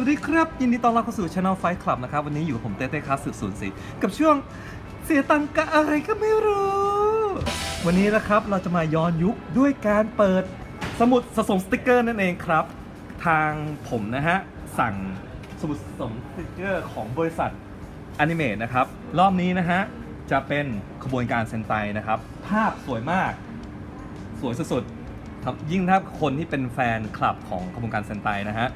วัสดีครับ ยินดีต้อนรับเข้าสู่ช anel Fight Club นะครับ วันนี้อยู่กับผมเต้เต้คลาสสึกศูนย์สีกับช่วงเสียตังกะอะไรก็ไม่รู้ วันนี้นะครับเราจะมาย้อนยุคด้วยการเปิดสมุดสะสมสติกเกอร์นั่นเองครับ ทางผมนะฮะ สั่งสมุดสะสมสติกเกอร์ของบริษัทอนิเมะนะครับ รอบนี้นะฮะ จะเป็นขบวนการเซนไตนะครับ ภาพสวยมาก สวยสุดๆครับยิ่งถ้าคนที่เป็นแฟนคลับของขบวนการเซนไตนะฮะ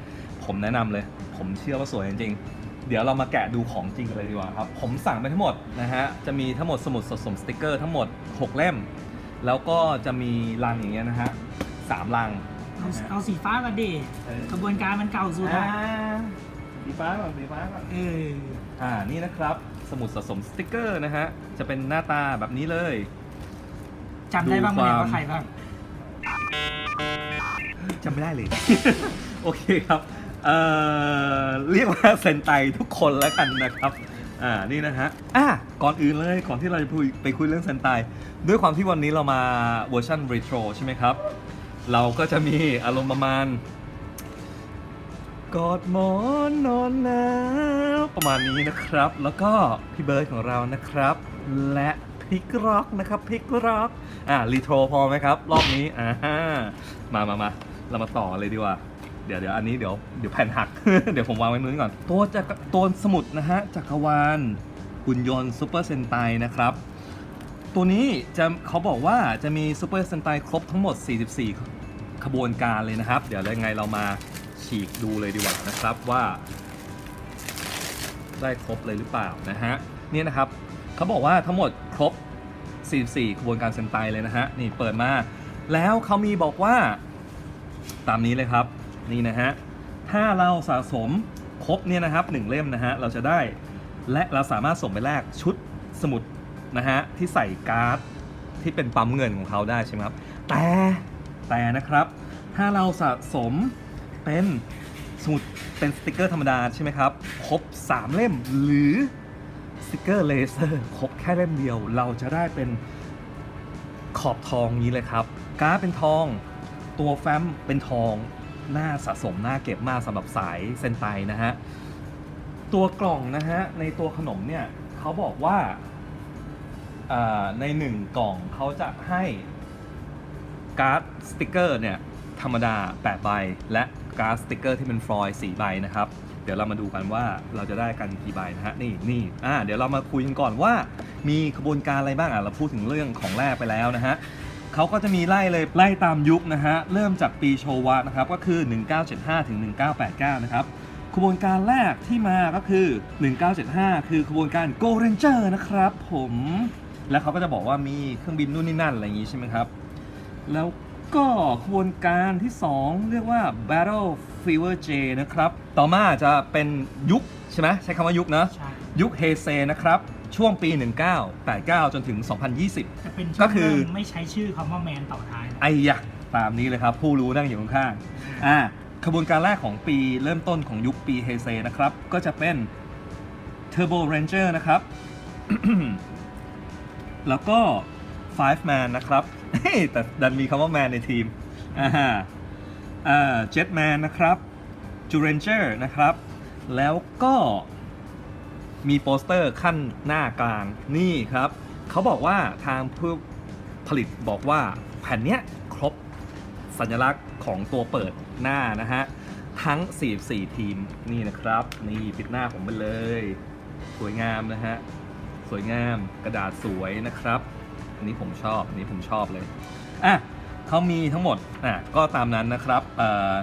ผมแนะนำเลย ผมเชื่อว่าสวยจริงๆ เดี๋ยวเรามาแกะดูของจริงกันเลยดีกว่าครับ ผมสั่งไปทั้งหมดนะฮะ จะมีทั้งหมดสมุดสะสมสติกเกอร์ทั้งหมด 6 เล่ม แล้วก็จะมีลังอย่างเงี้ยนะฮะสามลัง เอานะฮะเอาสีฟ้าก่อนดิเออกระบวนการมันเก่าสุดอ่าอะสีฟ้าก่อนสีฟ้าก่อนเอออ่า นี่นะครับ สมุดสะสมสติกเกอร์นะฮะ จะเป็นหน้าตาแบบนี้เลยจำได้บ้างไหมเนี่ยดูความว่าใครบ้างจำไม่ได้เลย โอเคครับ เอ่อเรียกว่าเซนไตทุกคนแล้วกันนะครับอ่านี่นะฮะอะก่อนอื่นเลยก่อนที่เราจะคุยไปคุยเรื่องเซนไตด้วยความที่วันนี้เรามาเวอร์ชันรีโทรใช่ไหมครับ เราก็จะมีอารมณ์ประมาณกอดหมอนนอนหนาวประมาณนี้นะครับ แล้วก็พี่เบิร์ดของเรานะครับ และพิกร็อกนะครับพิกร็อกอ่ารีโทรพอไหมครับ รอบนี้อ่ามามามาเรามาต่อเลยดีกว่า เดี๋ยวเดี๋ยวอันนี้เดี๋ยวเดี๋ยวแผ่นหัก เดี๋ยวผมวางไว้นู้นก่อน ตัวจะตัวสมุดนะฮะจักรวาลหุ่นยนต์ซูเปอร์เซนไตนะครับ ตัวนี้จะเขาบอกว่าจะมีซูเปอร์เซนไตครบทั้งหมด 44 ขบวนการเลยนะครับ เดี๋ยวยังไงเรามาฉีกดูเลยดีกว่านะครับว่า ได้ครบเลยหรือเปล่านะฮะนี่นะครับเขาบอกว่าทั้งหมดครบ 44ขบวนการเซนไตเลยนะฮะนี่เปิดมาแล้วเขามีบอกว่าตามนี้เลยครับ นี่นะฮะถ้าเราสะสมครบเนี่ยนะครับหนึ่งเล่มนะฮะเราจะได้และเราสามารถส่งไปแลกชุดสมุดนะฮะที่ใส่การ์ดที่เป็นปั๊มเงินของเขาได้ใช่ไหมครับแต่แต่นะครับถ้าเราสะสมเป็นสมุดเป็นสติกเกอร์ธรรมดาใช่ไหมครับครบ 3 เล่มหรือสติกเกอร์เลเซอร์ครบแค่เล่มเดียว เราจะได้เป็นขอบทองนี้เลยครับ การ์ดเป็นทอง ตัวแฟ้มเป็นทอง น่าสะสมน่าเก็บมากสำหรับสายเซนไตนะฮะ ตัวกล่องนะฮะ ในตัวขนมเนี่ยเขาบอกว่าในหนึ่งกล่องเขาจะให้การ์ดสติกเกอร์เนี่ยธรรมดา 8 ใบ และการ์ดสติกเกอร์ที่เป็นฟลอยล์4ใบนะครับ เดี๋ยวเรามาดูกันว่าเราจะได้กันกี่ใบนะฮะ นี่นี่อ่าเดี๋ยวเรามาคุยกันก่อนว่า มีขบวนการอะไรบ้างอะเราพูดถึงเรื่องของแรกไปแล้วนะฮะ เขาก็จะมีไล่เลยไล่ตามยุคนะฮะ เริ่มจากปีโชวะนะครับ ก็คือ 1975 ถึง 1989 นะครับขบวนการแรกที่มาก็คือ 1975 คือขบวนการ Go Ranger นะครับผม แล้วเขาก็จะบอกว่ามีเครื่องบินนู่นนี่นั่นอะไรอย่างนี้ใช่ไหมครับ แล้วก็ขบวนการที่ 2 เรียกว่า Battle Fever J นะครับ ต่อมาจะเป็นยุคใช่ไหมใช้คำว่ายุคนะใช่ยุคเฮเซนะครับ ช่วงปี 1989 จนถึง 2020จะเป็นก็ช่วงคือเริ่มไม่ใช้ชื่อคำว่าแมนต่อท้ายนะไอ้ยะตามนี้เลยครับ ผู้รู้นั่งอยู่ข้างๆอ่าขบวนการแรกของปีเริ่มต้นของยุคปีเฮเซนะครับ ก็จะเป็น Turbo Ranger นะครับ แล้วก็ Five Man นะครับเฮ้ยแต่ดันมีคำว่า Man ในทีมอ่าฮะอ่า Jetman นะครับ j u Ranger นะครับ แล้วก็ มีโปสเตอร์ขั้นหน้ากลางนี่ครับ เขาบอกว่าทางผู้ผลิตบอกว่าแผ่นเนี้ยครบสัญลักษณ์ของตัวเปิดหน้านะฮะ ทั้ง 44 ทีมนี่นะครับ นี่ปิดหน้าผมไปเลย สวยงามนะฮะ สวยงามกระดาษสวยนะครับ อันนี้ผมชอบอันนี้ผมชอบเลย อะเขามีทั้งหมดอะก็ตามนั้นนะครับเอ่อ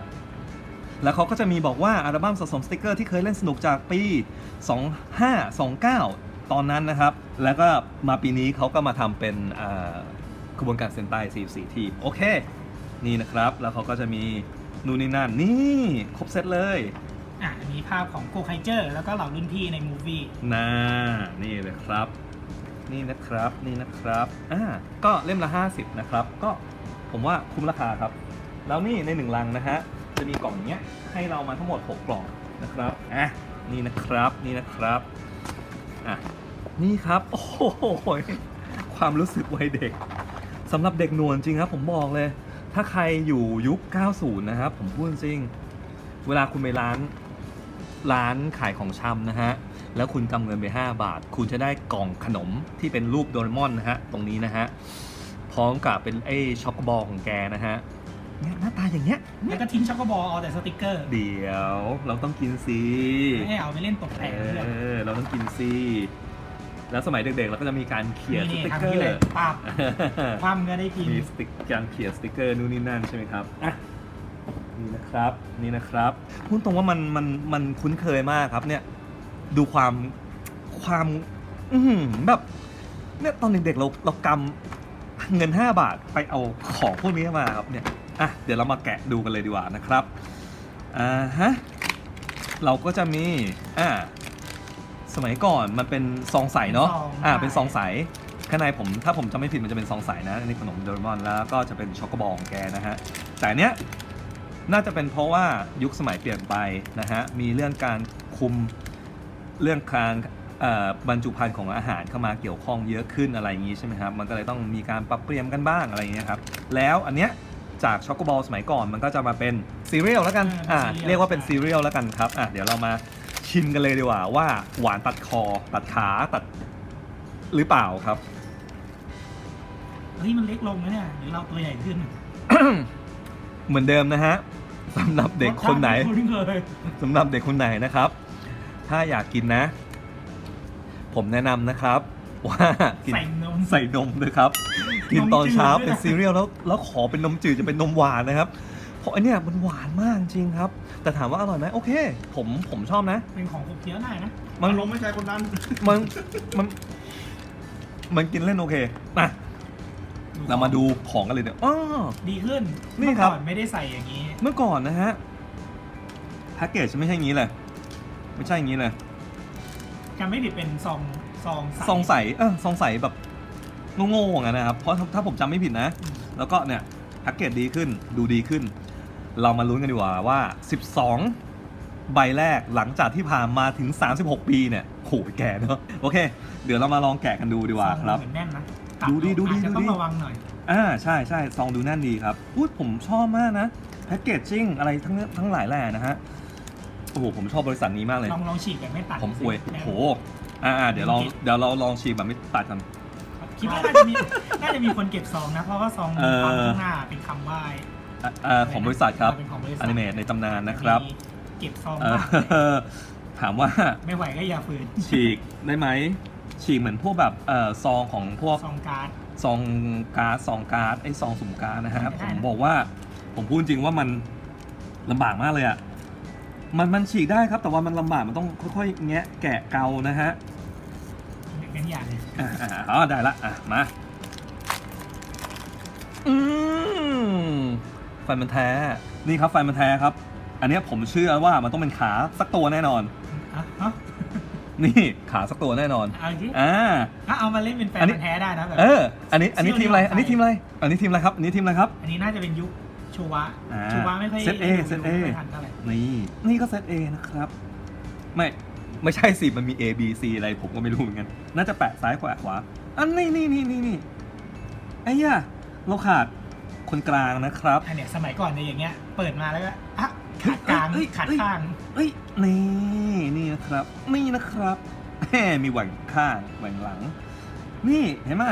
แล้วเขาก็จะมีบอกว่าอัลบั้มสะสมสติกเกอร์ที่เคยเล่นสนุกจากปี 2529 ตอนนั้นนะครับ แล้วก็มาปีนี้เขาก็มาทำเป็นเอ่อขบวนการเซนไต44 ทีมโอเค นี่นะครับ แล้วเขาก็จะมีนู่นนี่นั่นนี่ครบเซตเลยอะมีภาพของโกไคเจอร์ แล้วก็เหล่ารุ่นพี่ในมูฟวี่น่านี่เลยครับ นี่นะครับนี่นะครับอ่าก็เล่มละ 50 นะครับ ก็ผมว่าคุ้มราคาครับ แล้วนี่ในหนึ่งลังนะฮะ จะมีกล่องเนี้ยให้เรามาทั้งหมด 6 กล่องนะครับอะนี่นะครับนี่นะครับอะนี่ครับโอ้โหความรู้สึกวัยเด็กสำหรับเด็กหนวลจริงครับ ผมบอกเลย ถ้าใครอยู่ยุค 90 นะครับ ผมพูดจริง เวลาคุณไปร้านร้านขายของชำนะฮะ แล้วคุณกำเงินไป 5 บาท คุณจะได้กล่องขนมที่เป็นรูปโดเรมอนนะฮะ ตรงนี้นะฮะ พร้อมกับเป็นไอ้ช็อกโกบอลของแกนะฮะ เนี่ยหน้าตาอย่างเงี้ยแล้วก็ทิ้งช็อกโกบอลเอาแต่สติกเกอร์เดี๋ยวเราต้องกินสิไม่ให้เอาไปเล่นตกแต่งเอเพื่อนอเราต้องกินสิแล้วสมัยเด็กๆเราก็จะมีการเขียนสนี่ติ๊กทำเกอนี้เลยร์ปับความก็ได้กินมีสติ๊กการเขียนสติ๊กเกอร์นู่นนี่นั่นใช่ไหมครับอะนี่นะครับนี่นะครับพูดตรงว่ามันมันมันคุ้นเคยมากครับเนี่ยดูความความอือหือแบบเนี่ยตอนเด็กๆเราเรากำเงิน 5 บาทไปเอาของพวกนี้มาครับเนี่ย อะเดี๋ยวเรามาแกะดูกันเลยดีกว่านะครับอ่าฮะเราก็จะมีอ่าสมัยก่อนมันเป็นซองใสเนาะซองอ่าใช่เป็นซองใสข้างในผมถ้าผมจำไม่ผิดมันจะเป็นซองใสนะนี่ขนมโดเรมอนแล้วก็จะเป็นช็อกโกบอลของแกนะฮะแต่อันเนี้ยน่าจะเป็นเพราะว่ายุคสมัยเปลี่ยนไปนะฮะมีเรื่องการคุมเรื่องการเอ่อบรรจุภัณฑ์ของอาหารเข้ามาเกี่ยวข้องเยอะขึ้นอะไรอย่างนี้ใช่ไหมครับมันก็เลยต้องมีการปรับเปลี่ยนกันบ้างอะไรอย่างเงี้ยครับแล้วอันเนี้ย จากช็อกโกบอลสมัยก่อนมันก็จะมาเป็นซีเรียลแล้วกันอ่าอ่าเป็น cereal เรียกว่าเป็นซีเรียลแล้วกันครับอะเดี๋ยวเรามาชิมกันเลยดีกว่าว่าหวานตัดคอ ตัดขาตัดหรือเปล่าครับ เฮ้ยมันเล็กลงนะเนี่ยหรือเราตัวใหญ่ขึ้นเหมือนเดิมนะฮะสำหรับเด็กคนไหน รสชาติคุ้นเคยสำหรับเด็กคนไหนนะครับ ถ้าอยากกินนะ ผมแนะนำนะครับ ว่ากิน ใส่นม ใส่นมด้วยครับ กินตอนเช้าจืดด้วยเป็นซีเรียลแล้วแล้วขอเป็นนมจืดจะเป็นนมหวานนะครับ เพราะอันเนี้ยมันหวานมากจริงครับ แต่ถามว่าอร่อยไหมโอเค ผมผมชอบนะ เป็นของขบเคี้ยวได้นะมันลงไม่ใช่คนนั้นมันมัน มันกินเล่นโอเคมาเรามาดูของกันเลยเนี่ยอ้อดีขึ้นนี่ครับเมื่อก่อนไม่ได้ใส่อย่างนี้ เมื่อก่อนนะฮะแพ็กเกจไม่ใช่อย่างนี้เลยไม่ใช่อย่างนี้เลยจำไม่ผิดเป็นซองซองใสซองใสเออซองใสแบบ โง่ๆอย่างนั้นนะครับ เพราะถ้าถ้าผมจำไม่ผิดนะอืมแล้วก็เนี่ยแพ็กเกจดีขึ้นดูดีขึ้น เรามาลุ้นกันดีกว่าว่า 12 ใบแรกหลังจากที่ผ่านมาถึง 36 ปีเนี่ยโหแก่เนอะโอเค เดี๋ยวเรามาลองแกะกันดูดีกว่าซองครับเหมือนแน่นนะดูดิดูดิอาจจะต้อดูงดิระวังหน่อย อ่าใช่ใช่ซองดูแน่นดีครับพูดผมชอบมากนะแพ็กเกจจิ้งอะไรทั้งทั้งหลายแหล่นะฮะโอ้โหผมชอบบริษัทนี้มากเลย ลองลองฉีกแบบไม่ตัดผมอวยแน่โหอ่าอ่าเดี๋ยวลองเดี๋ยวเราลองชิมแบบไม่ตัดกัน คิดว่าน่าจะมีน่าจะมีคนเก็บซองนะ เพราะว่าซองเออปั๊มข้างหน้าเป็นคำว่าอ่าอ่าของบริษัทครับเป็นของบริษัทอนิเมตในตำนานนะครับมีเก็บซองเอบ้างอถามว่าไม่ไหวก็อย่าฝืนฉีกได้ไหมฉีกเหมือนพวกแบบเอ่อซองของพวก ซองการ์ด ซองการ์ดซองการ์ดไอ้ซองสุ่มการ์ดนะฮะไม่ผได้มนะบอกว่า ผมพูดจริงว่ามันลำบากมากเลยอะมันมันฉีกได้ครับ แต่ว่ามันลำบากมันต้องค่อยๆ แงะแกะเกานะฮะงั้น อย่าเลยอ่าอ่าอ๋อได้ละอะมาอืมไฟมันแท้ นี่ครับไฟมันแท้ครับ อันเนี้ยผมเชื่อว่ามันต้องเป็นขาสักตัวแน่นอน อะฮะนี่ขาสักตัวแน่นอนเอาอีกทีอ่า อะเอามาเล่นเป็นแฟนอันนี้ พันธุ์แท้ได้นะแบบ เออ อันนี้อันนี้เซี่ทียวมอะไรเดียวอันนี้ทีมอะไรอันนี้ทีมอะไรครับอันนี้ทีมอะไรครับ อันนี้น่าจะเป็นยุคชูวะอ่าชูวะไม่ค่อยเซต A เซต A ไม่ทันเท่าไหร่นี่นี่ก็เซต A นะครับ ไม่ ไม่ใช่สิมันมี A B C อะไรผมก็ไม่รู้เหมือนกัน น่าจะแปะซ้ายขวาขวาอันนี้นี่นี่นี่นี่ไอ้ย่าเราขาดคนกลางนะครับ อันเนี้ยสมัยก่อนเนี่ยอย่างเงี้ยเปิดมาแล้วก็อะขาดกลางเอ้ยขาดเอ้ยข้าง เอ้ยนี่นี่นะครับ นี่นะครับแหมมีแหว่งข้างแหว่งหลัง นี่เห็นไหม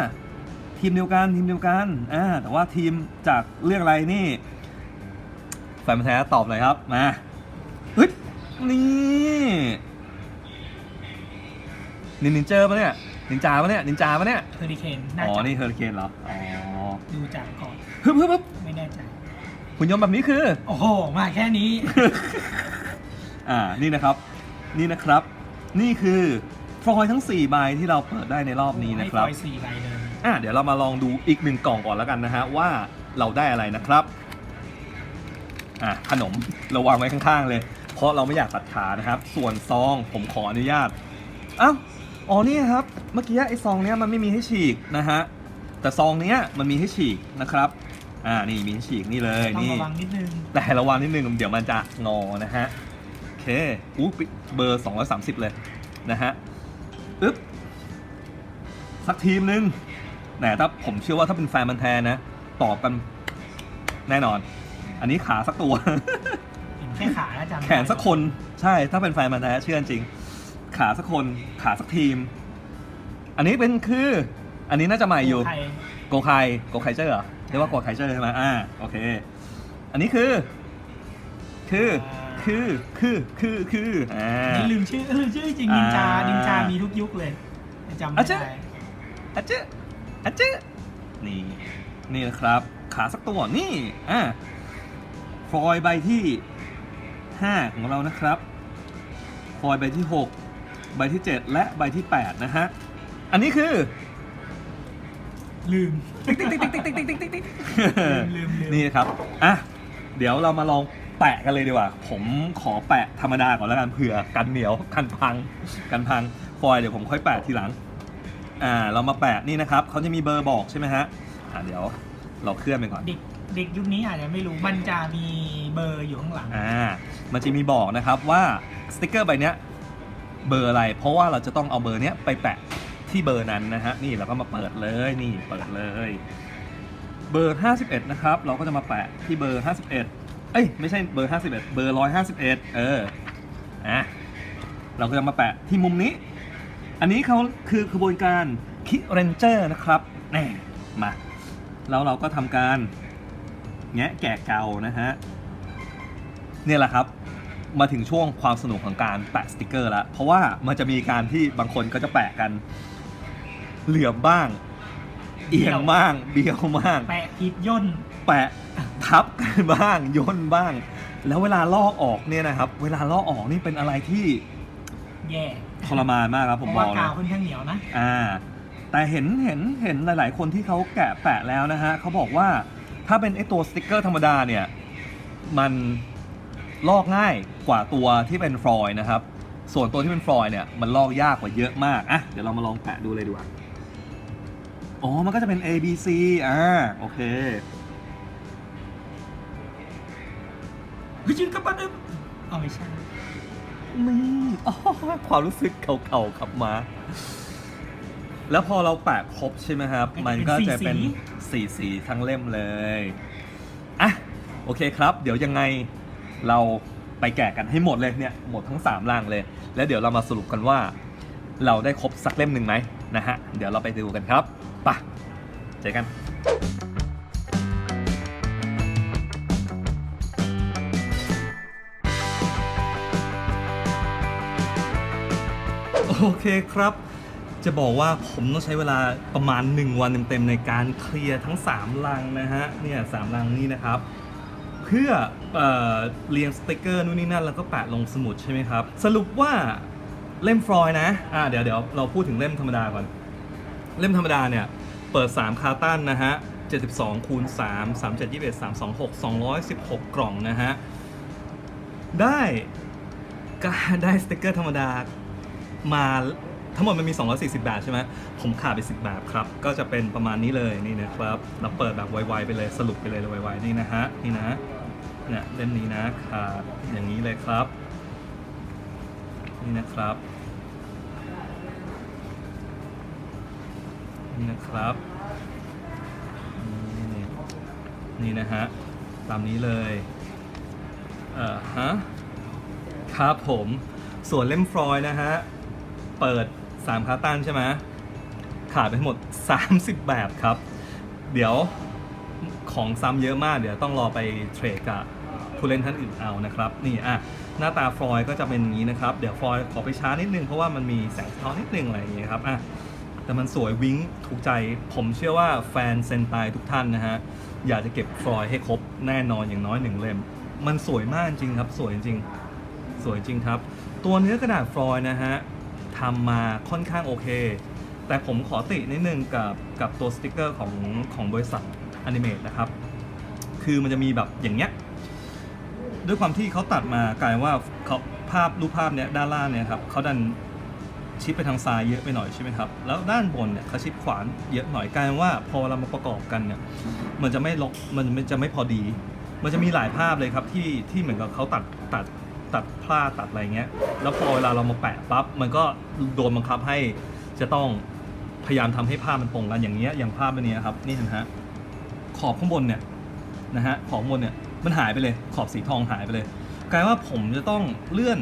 ทีมเดียวกันทีมเดียวกันอ่าแต่ว่าทีมจากเรื่องอะไรนี่แฟนพันธุ์แท้ตอบหน่อยครับมาเฮ้ยนี่ นินนินเจอร์ปะเนี่ยนินจาปะเนี่ยนินจาปะเนี่ยเฮอริเคนน่าอ๋อจะนี่เฮอริเคนเหรออ๋อดูจากก่อนฮึบฮึบฮึบไม่แน่ใจหุ่นยนต์แบบนี้คือ โอ้โห มาแค่นี้ อ่า นี่นะครับ นี่นะครับ นี่คือฟลอยทั้ง 4 ใบที่เราเปิดได้ในรอบนี้นะครับ ให้ฟอยสี่ใบเลยอะเดี๋ยวเรามาลองดูอีกหนึ่งกล่องก่อนแล้วกันนะฮะ ว่าเราได้อะไรนะครับ อะขนมเราวางไว้ข้างๆเลย เพราะเราไม่อยากตัดขานะครับ ส่วนซองผมขออนุญาตอ้าว อ๋อนี่ครับ เมื่อกี้ไอ้ซองเนี้ยมันไม่มีให้ฉีกนะฮะ แต่ซองเนี้ยมันมีให้ฉีกนะครับ อ่า นี่มีให้ฉีกนี่เลย ต้องนี่ ระวังนิดนึง แต่ระวังนิดนึงเดี๋ยวมันจะงอนะฮะ โอเคอู้ปิเบอร์ 230 เลยนะฮะ อึ๊บ สักทีมหนึ่งแหนถ้าผมเชื่อว่าถ้าเป็นแฟนมันธุ์แทนนะ ตอบกันแน่นอน อันนี้ขาสักตัว เห็นแค่ขาแล้วจำได้แขนสักคน ใช่ ถ้าเป็นแฟนมันธุ์แท้เชื่อจริง ขาสักคนขาสักทีม อันนี้เป็นคือ อันนี้น่าจะใหม่อยู่ใครโกไคโกไคเจอร์เหรอเรียกว่าโกไคเจอร์ใช่ไหมอ่าโอเค อันนี้คือ คือคือคือคือคืออ่า นี่ลืมชื่อลืมชื่อจริงนินจาอ่านินินจามีทุกยุคเลยจำอะไม่เจ๊ ได้อะเจ๊อะเจ๊นี่นี่นะครับ ขาสักตัวนี่อ่าฟอยล์ใบที่ 5 ของเรานะครับ ฟอยล์ใบที่ 6 ใบที่ 7 และใบที่ 8 นะฮะ อันนี้คือ ลืม ติ๊กติ๊กติ๊กติ๊กติ๊กติ๊กติ๊กติ๊กติ๊กลืมลืม นี่ครับ อะ เดี๋ยวเรามาลองแปะกันเลยดีกว่า ผมขอแปะธรรมดาก่อนแล้วกันเผื่อกันเหนียวกันพังกันพังฟอยล์เดี๋ยวผมค่อยแปะทีหลัง อ่า เรามาแปะนี่นะครับเขาจะมีเบอร์บอกใช่ไหมฮะ อ่าเดี๋ยวเราเคลื่อนไปก่อน เด็กเด็กยุคนี้อาจจะไม่รู้มันจะมีเบอร์อยู่ข้างหลัง อ่า มันจะมีบอกนะครับว่าสติกเกอร์ใบเนี้ย เบอร์อะไร เพราะว่าเราจะต้องเอาเบอร์เนี้ยไปแปะที่เบอร์นั้นนะฮะนี่เราก็มาเปิดเลยนี่เปิดเลย เบอร์ 51 นะครับ เราก็จะมาแปะที่เบอร์ 51 เอ้ยไม่ใช่เบอร์ 51 เบอร์ 151 เอออะเราก็จะมาแปะที่มุมนี้ อันนี้เขาคือกระบวนการคิเรนเจอร์นะครับแน่มาแล้วเราก็ทำการแงะแกะเกานะฮะเนี่ยแหละครับ มาถึงช่วงความสนุกของการแปะสติกเกอร์แล้ว เพราะว่ามันจะมีการที่บางคนก็จะแปะกัน เหลื่อมบ้าง เอียงบ้าง เบี้ยวบ้าง แปะผิดย่น แปะทับกันบ้างย่นบ้าง แล้วเวลาลอกออกเนี่ยนะครับ เวลาลอกออกนี่เป็นอะไรที่แย่ทรมานมากครับเพผมราะบว่าอกเลกาวยค่อนข้างเหนียวนะ อ่า แต่เห็นเห็นเห็นหลาย ๆ คนที่เขาแกะแปะแล้วนะฮะเขาบอกว่าถ้าเป็นไอตัวสติกเกอร์ธรรมดาเนี่ย มัน ลอกง่ายกว่าตัวที่เป็นฟลอยด์นะครับ ส่วนตัวที่เป็นฟลอยด์เนี่ยมันลอกยากกว่าเยอะมากอะเดี๋ยวเรามาลองแปะดูเลยดีกว่าอ๋อ มันก็จะเป็น A B C อ่าโอเคเฮ้ยยืนกับมันเอ้ยเอาไม่ใช่นี่อ๋อความรู้สึกเก่าๆกลับมา แล้วพอเราแปะครบใช่ไหมครับ มันก็จะเป็นสีสีทั้งเล่มเลย อะ โอเคครับ เดี๋ยวยังไง เราไปแกะกันให้หมดเลยเนี่ยหมดทั้ง3ลังเลย แล้วเดี๋ยวเรามาสรุปกันว่า เราได้ครบสักเล่มหนึ่งไหมนะฮะเดี๋ยวเราไปดูกันครับไปะเจอกันโอเคครับ จะบอกว่าผมต้องใช้เวลาประมาณ 1 วันเต็มๆในการเคลียร์ทั้ง 3 ลังนะฮะเนี่ยสามลังนี้นะครับ เพื่อเออเรียงสติกเกอร์นู่นนี่นั่นแล้วก็แปะลงสมุดใช่ไหมครับ สรุปว่าเล่มฟลอยนะอ่าเดี๋ยวเดี๋ยวเราพูดถึงเล่มธรรมดาก่อน เล่มธรรมดาเนี่ย เปิด 3 คาร์ตันนะฮะ 72คูณ3 3 7 21 326 216 กล่องนะฮะ ได้ก็ได้สติกเกอร์ธรรมดามา ทั้งหมดมันมี 240แบบใช่ไหมผมขาดไป 10แบบครับ ก็จะเป็นประมาณนี้เลยนี่นะครับเราเปิดแบบไวๆไปเลยสรุปไปเลยไวๆนี่นะฮะนี่นะเนี่ยเล่มนี้นะขาดอย่างนี้เลยครับ นี่นะครับนี่นะครับนี่นี่นะฮะตามนี้เลยเอ่อฮะครับผมส่วนเล่มฟลอยนะฮะ เปิด 3คาตันใช่ไหมขาดไปทั้งหมด 30 แบบครับ เดี๋ยวของซ้ำเยอะมาก เดี๋ยวต้องรอไปเทรดกับผู้เล่นท่านอื่นเอานะครับ นี่อะหน้าตาฟลอยก็จะเป็นอย่างนี้นะครับ เดี๋ยวฟลอยขอไปช้านิดนึง เพราะว่ามันมีแสงสะท้อนนิดนึงอะไรอย่างเงี้ยครับอะแต่มันสวยวิ้งถูกใจ ผมเชื่อว่าแฟนเซนไตทุกท่านนะฮะ อยากจะเก็บฟลอยให้ครบแน่นอนอย่างน้อยหนึ่งเล่ม มันสวยมากจริงครับ สวยจริง สวยจริงครับ ตัวเนื้อกระดาษฟลอยนะฮะ ทำมาค่อนข้างโอเค แต่ผมขอตินิดนึงกับกับตัวสติกเกอร์ของของบริษัทอนิเมตนะครับ คือมันจะมีแบบอย่างเงี้ยด้วยความที่เขาตัดมากลายว่าเขาภาพรูปภาพเนี้ยด้านล่างเนี่ยครับเขาดันชิปไปทางซ้ายเยอะไปหน่อยใช่ไหมครับ แล้วด้านบนเนี่ยเขาชิปขวานเยอะหน่อยกลายว่าพอเรามาประกอบกันเนี่ยมันจะไม่ลกมันมันจะไม่พอดี มันจะมีหลายภาพเลยครับที่ที่เหมือนกับเขาตัดตัด ตัดพลาดตัดอะไรเงี้ย แล้วพอเวลาเรามาแปะปั๊บมันก็โดนบังคับให้จะต้องพยายามทำให้ภาพมันตรงกันอย่างเงี้ยอย่างภาพอันนี้ครับนี่นะฮะขอบข้างบนเนี่ยนะฮะขอบบนเนี่ยมันหายไปเลยขอบสีทองหายไปเลย กลายว่าผมจะต้องเลื่อน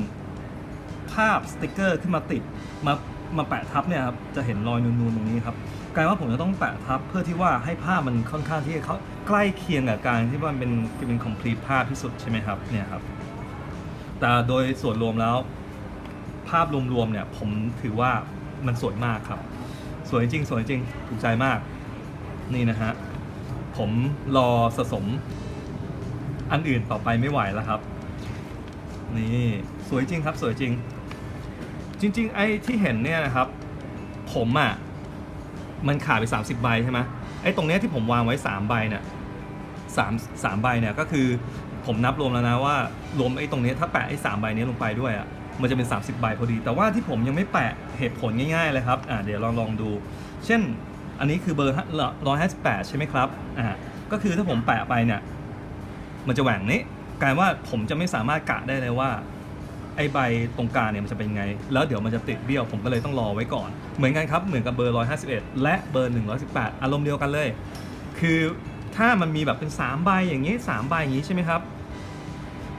ภาพสติกเกอร์ขึ้นมาติดมามาแปะทับเนี่ยครับจะเห็นรอยนูนๆตรงนี้ครับกลายว่าผมจะต้องแปะทับเพื่อที่ว่าให้ภาพมันค่อนข้างที่จะเขาใกล้เคียงกับการที่ว่ามันเป็นเป็น complete ภาพที่สุดใช่ไหมครับเนี่ยครับ แต่โดยส่วนรวมแล้ว ภาพรวมๆเนี่ย ผมถือว่ามันสวยมากครับ สวยจริง สวยจริง ถูกใจมาก นี่นะฮะ ผมรอสะสม อันอื่นต่อไปไม่ไหวแล้วครับ นี่สวยจริงครับ สวยจริง จริง ๆ ไอ้ที่เห็นเนี่ยนะครับ ผมอะ่ะมันขาดไป 30 ใบใช่ไหมไอ้ตรงเนี้ยที่ผมวางไว้ 3 ใบเนี่ยสามสามใบเนี่ยก็คือ ผมนับรวมแล้วนะว่ารวมไอ้ตรงนี้ถ้าแปะไอ้สามใบนี้ลงไปด้วยอะ่ะมันจะเป็น 30 ใบพอดี แต่ว่าที่ผมยังไม่แปะเหตุผลง่ายๆเลยครับอ่าเดี๋ยวลองลองดู เช่นอันนี้คือเบอร์ร้อยห้าสิบแปดใช่ไหมครับอ่าก็คือถ้าผมแปะไปเนี่ยมันจะแหว่งนี้กลายว่าผมจะไม่สามารถกะได้เลยว่าไอ้ใบตรงกลางเนี่ยมันจะเป็นไง แล้วเดี๋ยวมันจะติดเบี้ยว ผมก็เลยต้องรอไว้ก่อน เหมือนกันครับ เหมือนกับเบอร์ 151 และเบอร์ 118 อารมณ์เดียวกันเลย คือถ้ามันมีแบบเป็น 3 ใบอย่างนี้ 3 ใบอย่างนี้ใช่ไหมครับ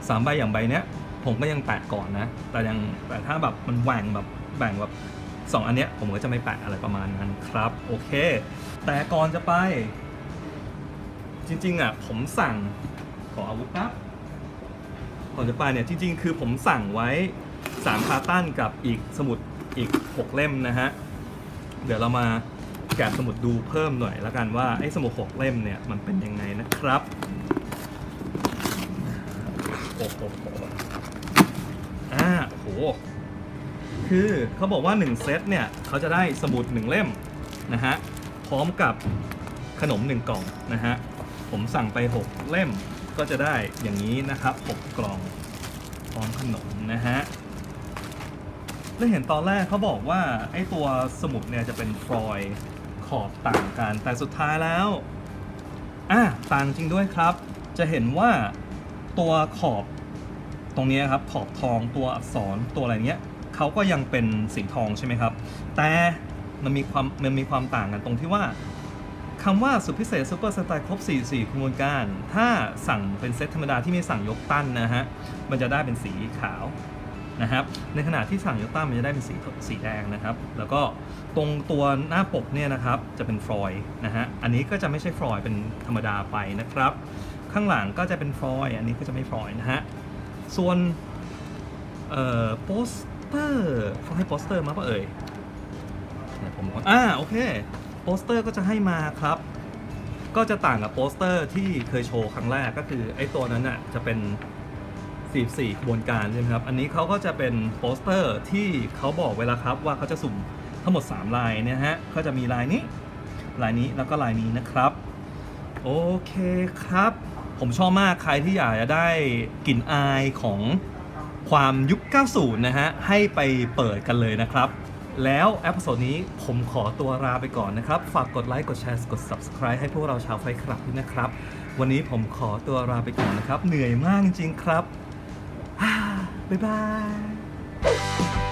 3ใบอย่างใบเนี้ย ผมก็ยังแปะก่อนนะ แต่ยังแต่ถ้าแบบมันแหว่งแบบแบ่งแบบสองอันเนี้ยผมก็จะไม่แปะอะไรประมาณนั้นครับ โอเค แต่ก่อนจะไป จริงๆอะผมสั่งขออาวุธครับก่อนจะไปเนี่ยจริง ๆ คือผมสั่งไว้3คาตั้นกับอีกสมุดอีก 6 เล่มนะฮะ เดี๋ยวเรามาแกะสมุดดูเพิ่มหน่อยแล้วกันว่าไอ้สมุด 6 เล่มเนี่ยมันเป็นยังไงนะครับ โอ้โหอ่าโอ้โห คือเขาบอกว่า 1 เซตเนี่ยเขาจะได้สมุด 1 เล่มนะฮะ พร้อมกับขนม 1 กล่องนะฮะ ผมสั่งไป 6 เล่มก็จะได้อย่างนี้นะครับ 6 กล่องพร้อมขนมนะฮะแล้วเห็นตอนแรกเขาบอกว่า ไอ้ตัวสมุดเนี่ยจะเป็นฟรอยล์ขอบต่างกัน แต่สุดท้ายแล้ว อะต่างจริงด้วยครับ จะเห็นว่า ตัวขอบตรงนี้ครับขอบทองตัวอักษรตัวอะไรเงี้ยเขาก็ยังเป็นสีทองใช่ไหมครับ แต่มันมีความมันมีความต่างกันตรงที่ว่าคำว่าสุดพิเศษซูเปอร์สไตล์ครบ 44คุณมูลการ ถ้าสั่งเป็นเซตธรรมดาที่ไม่สั่งยกตั้นนะฮะ มันจะได้เป็นสีขาวนะครับ ในขณะที่สั่งยกตั้นมันจะได้เป็นสีสีแดงนะครับ แล้วก็ตรงตัวหน้าปกเนี่ยนะครับจะเป็นฟลอยนะฮะ อันนี้ก็จะไม่ใช่ฟลอยเป็นธรรมดาไปนะครับ ข้างหลังก็จะเป็นฟอยล์อันนี้ก็จะไม่ฟอยล์นะฮะ ส่วนเอ่อโปสเตอร์เขาให้โปสเตอร์มาปะเอ่ยเดี๋ยผมอนอ่าโอเคโปสเตอร์ก็จะให้มาครับ ก็จะต่างกับโปสเตอร์ที่เคยโชว์ครั้งแรกก็คือไอ้ตัวนั้นน่ะจะเป็น44ขบวนการใช่ไหมครับ อันนี้เขาก็จะเป็นโปสเตอร์ที่เขาบอกเวแลาครับว่าเขาจะสุ่มทั้งหมด 3 ลายเนี่ยฮะเขาจะมีลายนี้ ลายนี้แล้วก็ลายนี้นะครับ โอเคครับ ผมชอบมากใครที่อยากจะได้กลิ่นอายของความยุค 90 นะฮะ ให้ไปเปิดกันเลยนะครับ แล้วเอพิโซดนี้ผมขอตัวลาไปก่อนนะครับ ฝากกดไลค์ กดแชร์ กด Subscribe ให้พวกเราชาวไฟคลับด้วยนะครับ วันนี้ผมขอตัวลาไปก่อนนะครับ เหนื่อยมากจริงๆครับ บ๊ายบาย